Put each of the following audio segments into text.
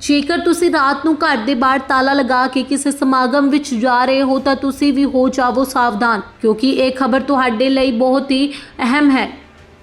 ਜੇਕਰ ਤੁਸੀਂ ਰਾਤ ਨੂੰ ਘਰ ਦੇ ਬਾਹਰ ਤਾਲਾ ਲਗਾ ਕੇ ਕਿਸੇ ਸਮਾਗਮ ਵਿੱਚ ਜਾ ਰਹੇ ਹੋ, ਤਾਂ ਤੁਸੀਂ ਵੀ ਹੋ ਜਾਵੋ ਸਾਵਧਾਨ, ਕਿਉਂਕਿ ਇਹ ਖਬਰ ਤੁਹਾਡੇ ਲਈ ਬਹੁਤ ਹੀ ਅਹਿਮ ਹੈ।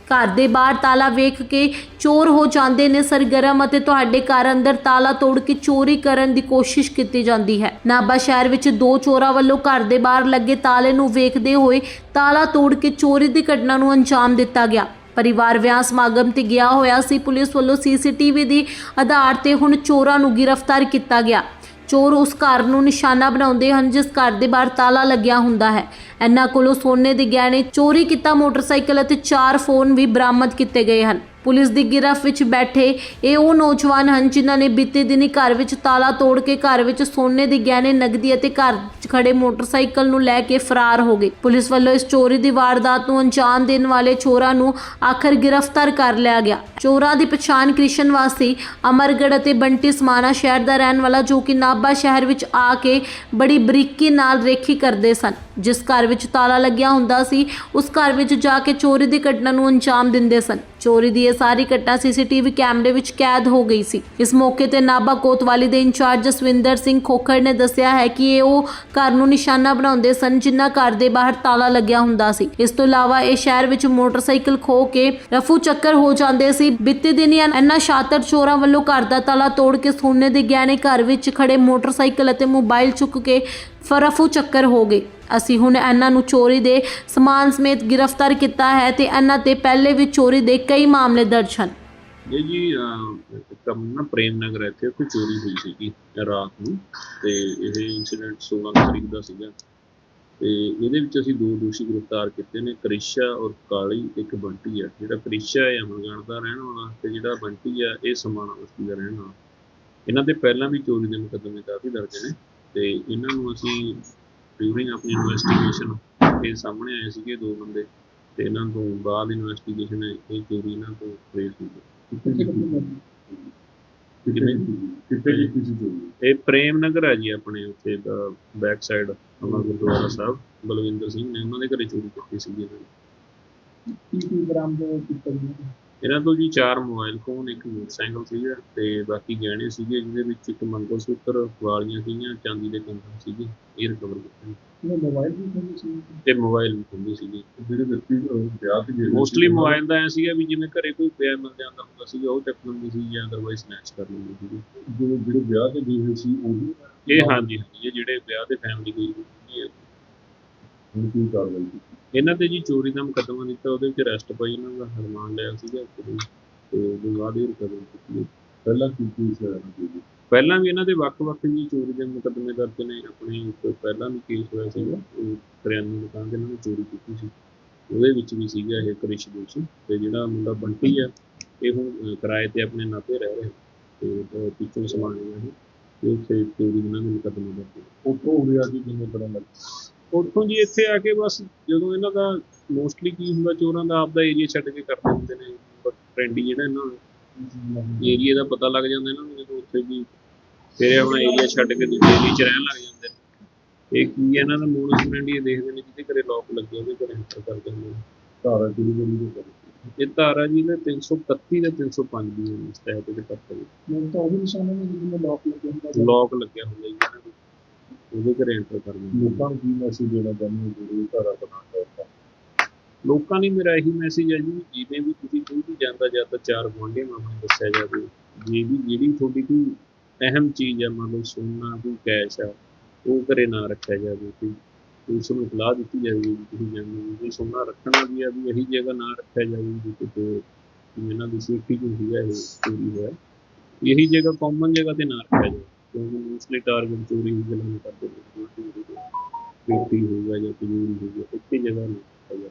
ਘਰ ਦੇ ਬਾਹਰ ਤਾਲਾ ਵੇਖ ਕੇ ਚੋਰ ਹੋ ਜਾਂਦੇ ਨੇ ਸਰਗਰਮ ਅਤੇ ਤੁਹਾਡੇ ਘਰ ਅੰਦਰ ਤਾਲਾ ਤੋੜ ਕੇ ਚੋਰੀ ਕਰਨ ਦੀ ਕੋਸ਼ਿਸ਼ ਕੀਤੀ ਜਾਂਦੀ ਹੈ। ਨਾਭਾ ਸ਼ਹਿਰ ਵਿੱਚ ਦੋ ਚੋਰਾਂ ਵੱਲੋਂ ਘਰ ਦੇ ਬਾਹਰ ਲੱਗੇ ਤਾਲੇ ਨੂੰ ਵੇਖਦੇ ਹੋਏ ਤਾਲਾ ਤੋੜ ਕੇ ਚੋਰੀ ਦੀ ਘਟਨਾ ਨੂੰ ਅੰਜਾਮ ਦਿੱਤਾ ਗਿਆ। ਪਰਿਵਾਰ ਵਿਆਹ ਸਮਾਗਮ ਤੇ ਗਿਆ ਹੋਇਆ ਸੀ। ਪੁਲਿਸ ਵੱਲੋਂ ਸੀਸੀਟੀਵੀ ਦੀ ਆਧਾਰ ਤੇ ਹੁਣ ਚੋਰਾਂ ਨੂੰ ਗ੍ਰਿਫਤਾਰ ਕੀਤਾ ਗਿਆ। ਚੋਰ ਉਸ ਘਰ ਨੂੰ ਨਿਸ਼ਾਨਾ ਬਣਾਉਂਦੇ ਹਨ, ਜਿਸ ਘਰ ਦੇ ਬਾਹਰ ਤਾਲਾ ਲੱਗਿਆ ਹੁੰਦਾ ਹੈ। ਇਹਨਾਂ ਕੋਲੋਂ ਸੋਨੇ ਦੇ ਗਹਿਣੇ, ਚੋਰੀ ਕੀਤਾ ਮੋਟਰਸਾਈਕਲ ਅਤੇ ਚਾਰ ਫੋਨ ਵੀ ਬਰਾਮਦ ਕੀਤੇ ਗਏ ਹਨ। ਪੁਲਿਸ ਦੀ ਗਿਰਫਤ ਵਿੱਚ ਬੈਠੇ ਇਹ ਉਹ ਨੌਜਵਾਨ ਹਨ ਜਿਨ੍ਹਾਂ ਨੇ ਬੀਤੇ ਦਿਨੀ ਘਰ ਵਿੱਚ ਤਾਲਾ ਤੋੜ ਕੇ ਘਰ ਵਿੱਚ ਸੋਨੇ ਦੇ ਗਹਿਣੇ, ਨਗਦੀ ਅਤੇ ਘਰ 'ਚ ਖੜੇ ਮੋਟਰਸਾਈਕਲ ਨੂੰ ਲੈ ਕੇ ਫਰਾਰ ਹੋ ਗਏ। ਪੁਲਿਸ ਵੱਲੋਂ ਇਸ ਚੋਰੀ ਦੀ ਵਾਰਦਾਤ ਨੂੰ ਅੰਜਾਮ ਦੇਣ ਵਾਲੇ ਚੋਰਾਂ ਨੂੰ ਆਖਰ ਗ੍ਰਿਫਤਾਰ ਕਰ ਲਿਆ ਗਿਆ। ਚੋਰਾਂ ਦੀ ਪਛਾਣ ਕ੍ਰਿਸ਼ਨ ਵਾਸੀ ਅਮਰਗੜ ਅਤੇ ਬੰਟੀ ਸਮਾਣਾ ਸ਼ਹਿਰ ਦਾ ਰਹਿਣ ਵਾਲਾ ਜੋ ਕਿ ਨਾਭਾ ਸ਼ਹਿਰ ਵਿੱਚ ਆ ਕੇ ਬੜੀ ਬਰੀਕੀ ਨਾਲ ਰੇਖੀ ਕਰਦੇ ਸਨ। ਜਿਸ ਘਰ ਵਿੱਚ ਤਾਲਾ ਲੱਗਿਆ ਹੁੰਦਾ ਸੀ, ਉਸ ਘਰ ਵਿੱਚ ਜਾ ਕੇ ਚੋਰੀ ਦੀ ਘਟਨਾ ਨੂੰ ਅੰਜਾਮ ਦਿੰਦੇ ਸਨ। ਚੋਰੀ ਦੀ ਇਸ ਸਾਰੀ ਘਟਨਾ ਸੀਸੀਟੀਵੀ ਕੈਮਰੇ ਵਿੱਚ ਕੈਦ ਹੋ ਗਈ ਸੀ। ਇਸ ਮੌਕੇ ਤੇ ਨਾਭਾ ਕੋਤਵਾਲੀ ਦੇ ਇੰਚਾਰਜ ਜਸਵਿੰਦਰ ਸਿੰਘ ਖੋਖਰ ਨੇ ਦੱਸਿਆ ਹੈ ਕਿ ਇਹ ਉਹ ਘਰ ਨੂੰ ਨਿਸ਼ਾਨਾ ਬਣਾਉਂਦੇ ਸਨ ਜਿਨ੍ਹਾਂ ਘਰ ਦੇ ਬਾਹਰ ਤਾਲਾ ਲੱਗਿਆ ਹੁੰਦਾ ਸੀ। ਇਸ ਤੋਂ ਇਲਾਵਾ ਇਹ ਸ਼ਹਿਰ ਵਿੱਚ ਮੋਟਰਸਾਈਕਲ ਖੋ ਕੇ ਰਫੂ ਚੱਕਰ ਹੋ ਜਾਂਦੇ ਸੀ। ਬੀਤੇ ਦਿਨ ਇਹਨਾਂ ਸ਼ਾਤਰ ਚੋਰਾਂ ਵੱਲੋਂ ਘਰ ਦਾ ਤਾਲਾ ਤੋੜ ਕੇ ਸੋਨੇ ਦੇ ਗਹਿਣੇ ਘਰ ਵਿੱਚ ਖੜੇ ਮੋਟਰਸਾਈਕਲ ਅਤੇ ਮੋਬਾਈਲ ਚੁੱਕ ਕੇ ਫਰਫੂ ਚੱਕਰ ਹੋ ਗਏ। ਅਸੀਂ ਹੁਣ ਇਹਨਾਂ ਨੂੰ ਚੋਰੀ ਦੇ ਸਮਾਨ ਸਮੇਤ ਗ੍ਰਿਫਤਾਰ ਕੀਤਾ ਹੈ ਤੇ ਇਹਨਾਂ ਤੇ ਪਹਿਲੇ ਵੀ ਚੋਰੀ ਦੇ ਕਈ ਮਾਮਲੇ ਦਰਜ ਹਨ। ਇਹ ਜੀ ਕੰਮ ਨਾ ਪ੍ਰੇਮ ਨਗਰ ਇੱਥੇ, ਉੱਥੇ ਚੋਰੀ ਹੋਈ ਸੀਗੀ ਰਾਤ ਨੂੰ ਤੇ ਇਹ ਇਨਸੀਡੈਂਟ 16 ਤਰੀਕ ਦਾ ਸੀਗਾ। ਤੇ ਇਹਦੇ ਵਿੱਚ ਅਸੀਂ ਦੋ ਦੋਸ਼ੀ ਗ੍ਰਿਫਤਾਰ ਕੀਤੇ ਨੇ, ਕ੍ਰਿਸ਼ਾ ਔਰ ਕਾਲੀ, ਇੱਕ ਬੰਟੀ ਆ ਜਿਹੜਾ ਕ੍ਰਿਸ਼ਾ ਹੈ ਅਮਰਗੜ ਦਾ ਰਹਿਣ ਵਾਲਾ ਤੇ ਜਿਹੜਾ ਬੰਟੀ ਆ ਇਹ ਸਮਾਣਾ ਬਸਤੀ ਦਾ ਰਹਿਣ ਵਾਲਾ। ਇਹਨਾਂ ਦੇ ਪਹਿਲਾਂ ਵੀ ਚੋਰੀ ਦੇ ਮੁਕੱਦਮੇ ਕਾਫੀ ਦਰਜ ਨੇ ਤੇ ਇਹਨਾਂ ਨੂੰ ਅਸੀਂ ਡਿਊਰਿੰਗ ਆਪਣੀ ਇਨਵੈਸਟੀਗੇਸ਼ਨ ਇਹ ਸਾਹਮਣੇ ਆਏ ਸੀਗੇ ਦੋ ਬੰਦੇ ਤੇ ਇਹਨਾਂ ਤੋਂ ਬਾਅਦ ਇਨਵੈਸਟੀਗੇਸ਼ਨ ਇਹ ਚੋਰੀ ਇਹਨਾਂ ਤੋਂ ਟ੍ਰੇਸ ਹੋਈ। ਕਿਵੇਂ ਕਿੱਥੇ? ਚੋਰੀ ਇਹ ਪ੍ਰੇਮ ਨਗਰ ਹੈ ਜੀ ਆਪਣੇ ਉੱਥੇ ਦਾ ਬੈਕ ਸਾਈਡ ਆਪਣਾ ਗੁਰਦੁਆਰਾ ਸਾਹਿਬ ਬਲਵਿੰਦਰ ਸਿੰਘ ਨੇ ਉਹਨਾਂ ਦੇ ਘਰੇ ਚੋਰੀ ਕੀਤੀ ਸੀ ਇਹਨਾਂ ਨੇ ਕੀ ਕੀ ਬਰਾਮਦ ਕੀਤਾ ਇਹਨਾਂ ਤੋਂ ਜੀ ਚਾਰ ਮੋਬਾਈਲ ਫੋਨ ਇੱਕ ਮੋਟਰਸਾਈਕਲ ਸੀਗਾ ਤੇ ਬਾਕੀ ਗਹਿਣੇ ਸੀਗੇ ਜਿਹਦੇ ਵਿੱਚ ਇੱਕ ਮੰਗਲ ਸੂਤਰ ਵਾਲੀਆਂ ਸੀਗੀਆਂ ਚਾਂਦੀ ਦੇ ਕੰਗਣ ਸੀਗੇ ਇਹ ਰਿਕਵਰ ਕੀਤੇ। ਇਹ ਮੋਬਾਈਲ ਵੀ ਖੋਲੀ ਸੀ? ਤੇ ਮੋਬਾਈਲ ਵੀ ਖੁੱਲੇ ਸੀਗੇ। ਜਿਹੜੇ ਵਿਅਕਤੀ ਵਿਆਹ ਤੇ ਗਏ ਮੋਸਟਲੀ ਮੋਬਾਈਲ ਦਾ ਐ ਸੀਗਾ ਵੀ ਜਿਵੇਂ ਘਰੇ ਕੋਈ ਪਿਆ ਮਿਲ ਜਾਂਦਾ ਹੁੰਦਾ ਸੀਗਾ ਉਹ ਚੱਕ ਲੈਂਦੇ ਸੀ ਜਾਂ ਅਦਰਵਾਈਜ਼ ਸਨੈਚ ਕਰ ਲੈਂਦੇ ਸੀਗੇ। ਜਿਹੜੇ ਜਿਹੜੇ ਵਿਆਹ ਤੇ ਗਏ ਹੋਏ ਸੀ ਉਹ ਵੀ ਇਹ ਹਾਂਜੀ ਹਾਂਜੀ ਇਹ ਜਿਹੜੇ ਵਿਆਹ ਦੇ ਫੈਮਿਲੀ ਗਈ ਹੋਈ ਹੈ ਹੁਣ ਕੀ ਕਾਰਵਾਈ ਕੀਤੀ? ਇਹਨਾਂ ਤੇ ਜੀ ਚੋਰੀ ਦਾ ਮੁਕੱਦਮਾ ਦਿੱਤਾ, ਉਹਦੇ ਵਿੱਚ ਅਰੈਸਟ ਪਈ ਇਹਨਾਂ ਦਾ ਰਿਮਾਂਡ ਲਿਆ ਸੀਗਾ ਤੇ ਉਹਦੇ ਬਾਅਦ ਇਹ ਰਿਕਵਰ ਕੀਤੀ ਪਹਿਲਾਂ ਕੀ ਕੀ ਸੀ ਇਹਨਾਂ ਪਹਿਲਾਂ ਵੀ ਇਹਨਾਂ ਦੇ ਵੱਖ-ਵੱਖ ਜੀ ਚੋਰੀ ਦੇ ਮੁਕੱਦਮੇ ਦਰਜ ਨੇ, ਆਪਣੇ ਪਹਿਲਾਂ ਵੀ ਕੇਸ ਹੋਇਆ ਸੀਗਾ ਕਰਿਆਨੇ ਦੁਕਾਨ ਤੇ ਇਹਨਾਂ ਚੋਰੀ ਕੀਤੀ ਸੀ। ਉਹਦੇ ਵਿੱਚ ਵੀ ਸੀਗਾ ਇਹ ਕ੍ਰਿਸ਼ ਦੋਸ਼ੀ ਤੇ ਜਿਹੜਾ ਮੁੰਡਾ ਬੰਟੀ ਆ, ਇਹ ਹੁਣ ਕਿਰਾਏ ਤੇ ਆਪਣੇ ਨਾਤੇ ਰਹਿ ਰਿਹਾ ਤੇ ਪਿੱਛੋਂ ਸਮਾਨ ਲਿਆ ਇਹ ਤੇ ਉੱਥੇ ਚੋਰੀ ਇਹਨਾਂ ਦੇ ਮੁਕੱਦਮੇ ਦਰਜ ਉੱਥੋਂ ਉਰੇ ਆ ਕੇ ਕਿਵੇਂ ਪਤਾ ਲੱਗ? ਉੱਥੋਂ ਜੀ ਇੱਥੇ ਆ ਕੇ ਬਸ ਜਦੋਂ ਇਹਨਾਂ ਦਾ ਮੋਸਟਲੀ ਕੀ ਹੁੰਦਾ ਚੋਰਾਂ ਦਾ ਆਪਦਾ ਏਰੀਆ ਛੱਡ ਕੇ ਕਰਦੇ ਹੁੰਦੇ ਨੇ ਟ੍ਰੈਂਡੀ ਜਿਹੜਾ ਇਹਨਾਂ ਨੂੰ ਏਰੀਆ ਦਾ ਪਤਾ ਲੱਗ ਜਾਂਦਾ ਇਹਨਾਂ ਨੂੰ ਜਦੋਂ ਉੱਥੇ ਵੀ ਫਿਰ ਇਹ ਆਪਣਾ ਏਰੀਆ ਛੱਡ ਕੇ ਦੂਜੇ ਏਰੀਆ 'ਚ ਰਹਿਣ ਲੱਗ ਜਾਂਦੇ ਨੇ। ਇਹ ਕੀ ਇਹਨਾਂ ਦਾ ਮੋਡਸ ਫਰੈਂਡ ਇਹ ਦੇਖਦੇ ਨੇ ਜਿਹਦੇ ਘਰੇ ਲੋਕ ਲੱਗੇ ਉਹਦੇ ਘਰੇ ਐਂਟਰ ਕਰ ਦਿੰਦੇ ਨੇ। ਧਾਰਾ ਕਿਹੜੀ ਕਿਹੜੀ ਦੇ ਕਰ ਇਹ ਧਾਰਾ ਜੀ ਨੇ 331 ਤੇ 305 ਦੀ ਇਸ ਤਹਿਤ ਦੇ ਪੱਤਰ ਮੈਨੂੰ ਤਾਂ ਉਹ ਵੀ ਨਿਸ਼ਾਨਾ ਨਹੀਂ ਜਿਵੇਂ ਲੋਕ ਲੱਗੇ ਹੁੰਦਾ ਲੋਕ ਲੱਗਿਆ ਹੁੰਦਾ ਜੀ ਉਹਦੇ ਘਰੇ ਐਂਟਰ ਕਰ ਦਿੰਦੇ। ਲੋਕਾਂ ਨੂੰ ਕੀ ਮੈਸੇਜ ਦੇਣਾ ਚਾਹੁੰਦੇ ਹੋ ਜਿਹੜੀ ਧਾਰਾ ਬਣਾਉਂਦਾ ਹੈ ਲੋਕਾਂ ਲਈ ਮੇਰਾ ਇਹੀ ਮੈਸੇਜ ਹੈ ਜੀ ਜਿਵੇਂ ਵੀ ਤੁਸੀਂ ਕੋਈ ਵੀ ਜਾਂਦਾ ਜਾਂ ਤਾਂ ਚਾਰ ਗੁਆਂਢੀਆਂ ਨੂੰ ਆਪਣੀ ਦੱਸਿਆ ਜਾਵੇ ਜੇ ਵੀ ਜਿਹੜੀ ਤੁਹਾਡੀ ਕੋਈ ਅਹਿਮ ਚੀਜ਼ ਹੈ ਮੰਨ ਲਓ ਸੋਨਾ ਕੋਈ ਕੈਸ਼ ਆ ਉਹ ਘਰੇ ਨਾ ਰੱਖਿਆ ਜਾਵੇ ਤੇ ਉਸ ਨੂੰ ਸਲਾਹ ਦਿੱਤੀ ਜਾਵੇ ਵੀ ਤੁਸੀਂ ਜਾਂਦੇ ਹੋ। ਜੇ ਸੋਨਾ ਰੱਖਣਾ ਵੀ ਆ ਵੀ ਇਹੀ ਜਗ੍ਹਾ ਨਾ ਰੱਖਿਆ ਜਾਵੇ ਕਿਤੇ ਵੀ ਇਹਨਾਂ ਦੀ ਸੇਫਟੀ ਜੋ ਹੈਗਾ ਇਹ ਚੋਰੀ ਹੋਇਆ ਇਹੀ ਜਗ੍ਹਾ ਕਾਮਨ ਜਗ੍ਹਾ ਤੇ ਨਾ ਰੱਖਿਆ ਜਾਵੇ। ਕਿਉਂਕਿ ਮੋਸਟਲੀ ਟਾਰਗੇਟ ਚੋਰੀ ਹੀ ਗੱਲਾਂ ਕਰਦੇ ਨੇ ਵਿਅਕਤੀ ਹੋਊਗਾ ਜਾਂ ਕੋਈ ਹੋਊਗਾ ਇੱਥੇ ਜਗ੍ਹਾ ਨਹੀਂ ਰੱਖਿਆ